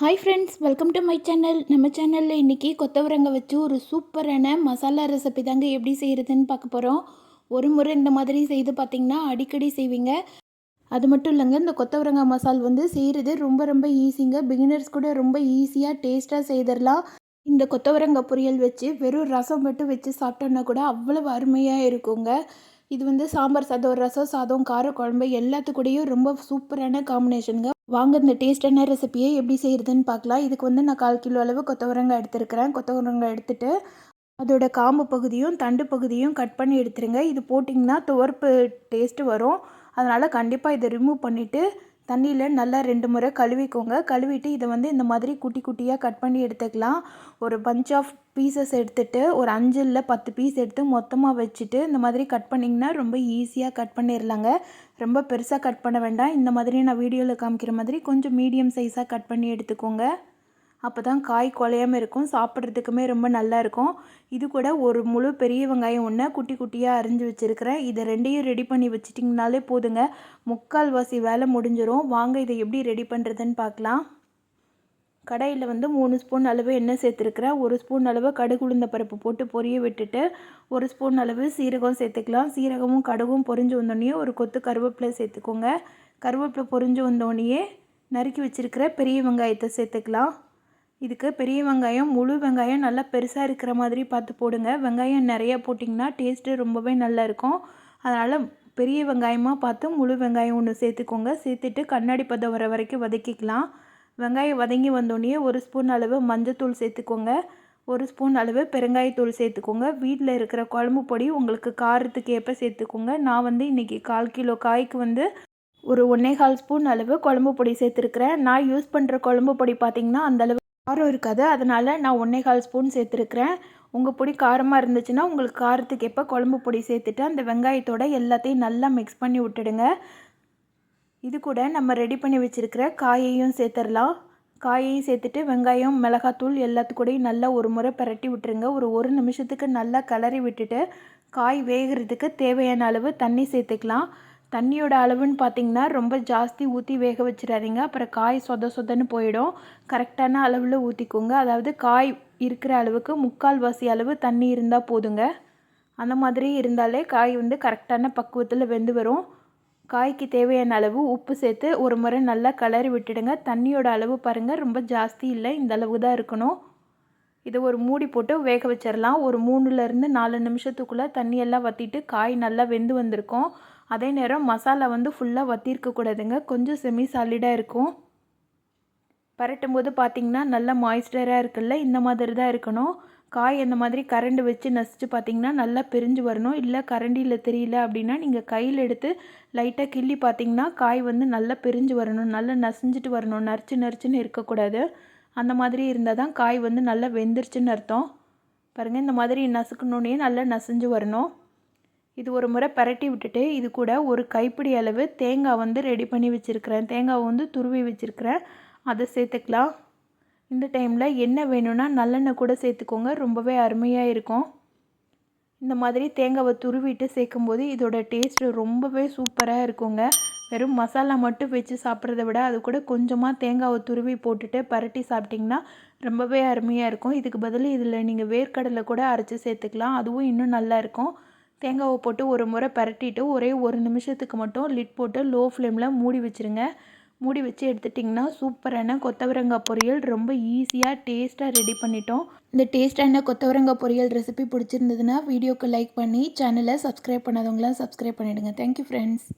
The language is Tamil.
Hi friends welcome to my channel நம்ம சேனலில் இன்றைக்கி கொத்தவரங்க வச்சு ஒரு சூப்பரான மசாலா ரெசிபி தாங்க எப்படி செய்கிறதுன்னு பார்க்க போகிறோம் ஒரு முறை இந்த மாதிரி செய்து பார்த்திங்கன்னா அடிக்கடி செய்வீங்க. அது மட்டும் இல்லைங்க இந்த கொத்தவரங்காய் மசால் வந்து செய்கிறது ரொம்ப ரொம்ப ஈஸிங்க பிகினர்ஸ் கூட ரொம்ப ஈஸியாக டேஸ்ட்டாக செய்திடலாம் இந்த கொத்தவரங்காய் பொரியல் வச்சு வெறும் ரசம் மட்டும் வச்சு சாப்பிட்டோன்னா கூட அவ்வளவு அருமையாக இருக்குங்க. இது வந்து சாம்பார் சாதம் ரசம் சாதம் கார குழம்பு எல்லாத்துக்கூடயும் ரொம்ப சூப்பரான காம்பினேஷனுங்க வாங்க இந்த டேஸ்டான ரெசிபியை எப்படி செய்கிறதுன்னு பார்க்கலாம். இதுக்கு வந்து நான் கால் கிலோ அளவு கொத்தவரங்காய் எடுத்துருக்கிறேன். கொத்தவரங்காய் எடுத்துகிட்டு அதோட காம்பு பகுதியும் தண்டு பகுதியும் கட் பண்ணி எடுத்துருங்க. இது போட்டிங்கன்னா துவர்ப்பு டேஸ்ட்டு வரும். அதனால் கண்டிப்பாக இதை ரிமூவ் பண்ணிவிட்டு தண்ணியில் நல்லா ரெண்டு முறை கழுவிக்கோங்க. கழுவிட்டு இதை வந்து இந்த மாதிரி குட்டி குட்டியாக கட் பண்ணி எடுத்துக்கலாம். ஒரு பஞ்ச் ஆஃப் பீசஸ் எடுத்துகிட்டு ஒரு அஞ்சு இல்லை பத்து பீஸ் எடுத்து மொத்தமாக வச்சுட்டு இந்த மாதிரி கட் பண்ணிங்கன்னா ரொம்ப ஈஸியாக கட் பண்ணிடலாங்க ரொம்ப பெருசாக கட் பண்ண வேண்டாம். இந்த மாதிரி நான் வீடியோவில் காமிக்கிற மாதிரி கொஞ்சம் மீடியம் சைஸாக கட் பண்ணி எடுத்துக்கோங்க. அப்போ தான் காய் குலையாமல் இருக்கும். சாப்பிட்றதுக்குமே ரொம்ப நல்லா இருக்கும். இது கூட ஒரு முழு பெரிய வெங்காயம் ஒன்று குட்டி குட்டியாக அரிஞ்சு வச்சுருக்கிறேன். இதை ரெண்டையும் ரெடி பண்ணி வச்சிட்டிங்கனாலே போதுங்க. முக்கால் வாசி வேலை முடிஞ்சிடும் வாங்க இதை எப்படி ரெடி பண்ணுறதுன்னு பார்க்கலாம். கடையில் வந்து மூணு ஸ்பூன் அளவு எண்ணெய் சேர்த்துருக்குறேன். ஒரு ஸ்பூன் அளவு கடுகு உளுந்த பருப்பு போட்டு பொரிய விட்டுட்டு ஒரு ஸ்பூன் அளவு சீரகம் சேர்த்துக்கலாம். சீரகமும் கடுகும் பொரிஞ்சு வந்தோடனே ஒரு கொத்து கருவேப்பிலை சேர்த்துக்கோங்க. கருவேப்பிலை பொரிஞ்சு வந்தோடனே நறுக்கி வச்சுருக்கிற பெரிய வெங்காயத்தை சேர்த்துக்கலாம். இதுக்கு பெரிய வெங்காயம் முழு வெங்காயம் நல்லா பெருசாக இருக்கிற மாதிரி பார்த்து போடுங்க. வெங்காயம் நிறையா போட்டிங்கன்னா டேஸ்ட்டு ரொம்பவே நல்லா இருக்கும். அதனால் பெரிய வெங்காயமாக பார்த்து முழு வெங்காயம் ஒன்று சேர்த்துக்கோங்க. சேர்த்துட்டு கண்ணாடி பதம் வர வரைக்கும் வதக்கிக்கலாம். வெங்காயம் வதங்கி வந்தோடனே ஒரு ஸ்பூன் அளவு மஞ்சத்தூள் சேர்த்துக்கோங்க. ஒரு ஸ்பூன் அளவு பெருங்காயத்தூள் சேர்த்துக்கோங்க. வீட்டில் இருக்கிற குழம்பு பொடி உங்களுக்கு காரத்துக்கு ஏற்ப சேர்த்துக்கோங்க. நான் வந்து இன்றைக்கி கால் கிலோ காய்க்கு வந்து ஒரு ஒன்றே கால் ஸ்பூன் அளவு குழம்பு பொடி சேர்த்துருக்குறேன். நான் யூஸ் பண்ணுற குழம்பு பொடி பார்த்திங்கன்னா அந்தளவு காரம் இருக்காது. அதனால் நான் ஒன்றே கால் ஸ்பூன் சேர்த்துருக்குறேன். உங்கள் பொடி காரமாக இருந்துச்சுன்னா உங்களுக்கு காரத்துக்கு எப்போ குழம்பு பொடி சேர்த்துட்டு அந்த வெங்காயத்தோட எல்லாத்தையும் நல்லா மிக்ஸ் பண்ணி விட்டுடுங்க. இது கூட நம்ம ரெடி பண்ணி வச்சுருக்கிற காயையும் சேர்த்துடலாம். காயையும் சேர்த்துட்டு வெங்காயம் மிளகாத்தூள் எல்லாத்துக்கூடையும் நல்லா ஒரு முறை பரட்டி விட்டுருங்க. ஒரு ஒரு நிமிஷத்துக்கு நல்லா கிளறி விட்டுட்டு காய் வேகிறதுக்கு தேவையான அளவு தண்ணி சேர்த்துக்கலாம். தண்ணியோட அளவுன்னு பார்த்தீங்கன்னா ரொம்ப ஜாஸ்தி ஊற்றி வேக வச்சிடாதீங்க. அப்புறம் காய் சொத சொதன்னு போயிடும். கரெக்டான அளவில் ஊற்றிக்கோங்க அதாவது காய் இருக்கிற அளவுக்கு முக்கால் வாசி அளவு தண்ணி இருந்தால் போதுங்க. அந்த மாதிரி இருந்தாலே காய் வந்து கரெக்டான பக்குவத்தில் வெந்து வரும். காய்க்கு தேவையான அளவு உப்பு சேர்த்து ஒரு முறை நல்லா கலரி விட்டுடுங்க. தண்ணியோட அளவு பாருங்கள் ரொம்ப ஜாஸ்தி இல்லை. இந்த அளவு தான் இருக்கணும். இதை ஒரு மூடி போட்டு வேக வச்சிடலாம். ஒரு மூணுலேருந்து நாலு நிமிஷத்துக்குள்ளே தண்ணியெல்லாம் வற்றிட்டு காய் நல்லா வெந்து வந்திருக்கும். அதே நேரம் மசாலா வந்து ஃபுல்லாக வத்திருக்கக்கூடாதுங்க கொஞ்சம் செமி சாலிடாக இருக்கும். பரட்டும் போது பார்த்திங்கன்னா நல்லா மாய்ஸ்டராக இருக்குல்ல இந்த மாதிரி தான் இருக்கணும். காய் இந்த மாதிரி கரண்டு வச்சு நசிச்சு பார்த்திங்கன்னா நல்லா பிரிஞ்சு வரணும். இல்லை கரண்டியில் தெரியல அப்படின்னா நீங்கள் கையில் எடுத்து லைட்டாக கிள்ளி பார்த்திங்கன்னா காய் வந்து நல்லா பிரிஞ்சு வரணும். நல்லா நசிஞ்சிட்டு வரணும். நரிச்சு நரிச்சுன்னு இருக்கக்கூடாது. அந்த மாதிரி இருந்தால் தான் காய் வந்து நல்லா வெந்துருச்சுன்னு அர்த்தம். பாருங்கள் இந்த மாதிரி நசுக்கணுன்னே நல்லா நசிஞ்சு வரணும். இது ஒரு முறை பரட்டி விட்டுட்டு இது கூட ஒரு கைப்பிடி அளவு தேங்காய் வந்து ரெடி பண்ணி வச்சுருக்கிறேன். தேங்காவை வந்து துருவி வச்சுருக்கிறேன். அதை சேர்த்துக்கலாம். இந்த டைமில் என்ன வேணும்னா நல்லெண்ணெய் கூட சேர்த்துக்கோங்க. ரொம்பவே அருமையாக இருக்கும். இந்த மாதிரி தேங்காவை துருவிட்டு சேர்க்கும்போது இதோட டேஸ்ட்டு ரொம்பவே சூப்பராக இருக்குங்க. வெறும் மசாலா மட்டும் வச்சு சாப்பிட்றத விட அது கூட கொஞ்சமாக தேங்காவை துருவி போட்டுட்டு பரட்டி சாப்பிட்டிங்கன்னா ரொம்பவே அருமையாக இருக்கும். இதுக்கு பதில் இதில் நீங்கள் வேர்க்கடலை கூட அரைச்சி சேர்த்துக்கலாம். அதுவும் இன்னும் நல்லாயிருக்கும் தேங்காவை போட்டு ஒரு முறை பரட்டிட்டு ஒரே ஒரு நிமிஷத்துக்கு மட்டும் லிட் போட்டு லோ ஃப்ளேமில் மூடி வச்சுருங்க. மூடி வச்சு எடுத்துட்டிங்கன்னா சூப்பரான கொத்தவரங்காய் பொரியல் ரொம்ப ஈஸியாக டேஸ்ட்டாக ரெடி பண்ணிட்டோம். இந்த டேஸ்ட்டான கொத்தவரங்காய் பொரியல் ரெசிபி பிடிச்சிருந்ததுன்னா வீடியோக்கு லைக் பண்ணி சேனலை சப்ஸ்கிரைப் பண்ணாதவங்களாம் சப்ஸ்கிரைப் பண்ணிவிடுங்க தேங்க்யூ ஃப்ரெண்ட்ஸ்